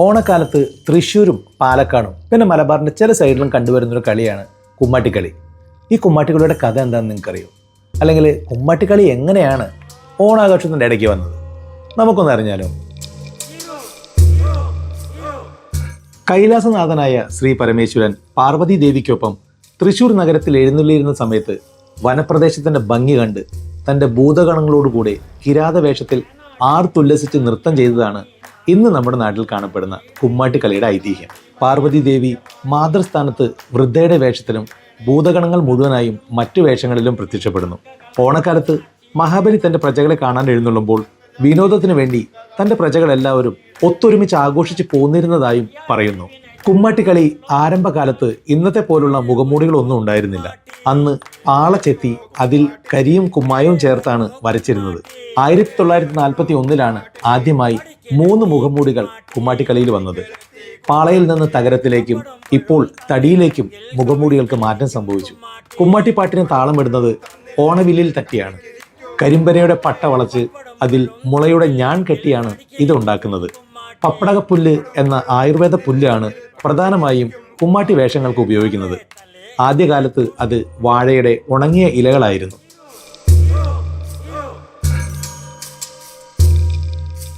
ഓണക്കാലത്ത് തൃശ്ശൂരും പാലക്കാടും പിന്നെ മലബാറിന്റെ ചില സൈഡിലും കണ്ടുവരുന്നൊരു കളിയാണ് കുമ്മാട്ടിക്കളി. ഈ കുമ്മാട്ടിക്കളിയുടെ കഥ എന്താണെന്ന് നിങ്ങൾക്കറിയോ? അല്ലെങ്കിൽ കുമ്മാട്ടിക്കളി എങ്ങനെയാണ് ഓണാഘോഷത്തിന്റെ ഇടയ്ക്ക് വന്നത്? നമുക്കൊന്ന് അറിഞ്ഞാലോ. കൈലാസനാഥനായ ശ്രീ പരമേശ്വരൻ പാർവതി ദേവിക്കൊപ്പം തൃശ്ശൂർ നഗരത്തിൽ എഴുന്നള്ളിയിരുന്ന സമയത്ത് വനപ്രദേശത്തിന്റെ ഭംഗി കണ്ട് തന്റെ ഭൂതഗണങ്ങളോടുകൂടെ കിരാത വേഷത്തിൽ ആർത്തുല്ലസിച്ച് നൃത്തം ചെയ്തതാണ് ഇന്ന് നമ്മുടെ നാട്ടിൽ കാണപ്പെടുന്ന കുമ്മാട്ടിക്കളിയുടെ ഐതിഹ്യം. പാർവതി ദേവി മാതൃസ്ഥാനത്ത് വൃദ്ധയുടെ വേഷത്തിലും ഭൂതഗണങ്ങൾ മുഴുവനായും മറ്റു വേഷങ്ങളിലും പ്രത്യക്ഷപ്പെടുന്നു. ഓണക്കാലത്ത് മഹാബലി തന്റെ പ്രജകളെ കാണാൻ എഴുന്നള്ളുമ്പോൾ വിനോദത്തിനു വേണ്ടി തന്റെ പ്രജകളെല്ലാവരും ഒത്തൊരുമിച്ച് ആഘോഷിച്ച് പോന്നിരുന്നതായും പറയുന്നു. കുമ്മാട്ടിക്കളി ആരംഭകാലത്ത് ഇന്നത്തെ പോലുള്ള മുഖമൂടികളൊന്നും ഉണ്ടായിരുന്നില്ല. അന്ന് പാളച്ചെത്തി അതിൽ കരിയും കുമ്മായവും ചേർത്താണ് വരച്ചിരുന്നത്. ആയിരത്തി തൊള്ളായിരത്തി നാൽപ്പത്തി ഒന്നിലാണ് ആദ്യമായി മൂന്ന് മുഖമൂടികൾ കുമ്മാട്ടിക്കളിയിൽ വന്നത്. പാളയിൽ നിന്ന് തകരത്തിലേക്കും ഇപ്പോൾ തടിയിലേക്കും മുഖമൂടികൾക്ക് മാറ്റം സംഭവിച്ചു. കുമ്മാട്ടിപ്പാട്ടിന് താളമിടുന്നത് ഓണവില്ലിൽ തട്ടിയാണ്. കരിമ്പനയുടെ പട്ട വളച്ച് അതിൽ മുളയുടെ ഞാൻ കെട്ടിയാണ് ഇത് ഉണ്ടാക്കുന്നത്. പപ്പടകപ്പുല്ല് എന്ന ആയുർവേദ പുല്ലാണ് പ്രധാനമായും കുമ്മാട്ടി വേഷങ്ങൾക്ക് ഉപയോഗിക്കുന്നത്. ആദ്യകാലത്ത് അത് വാഴയുടെ ഉണങ്ങിയ ഇലകളായിരുന്നു.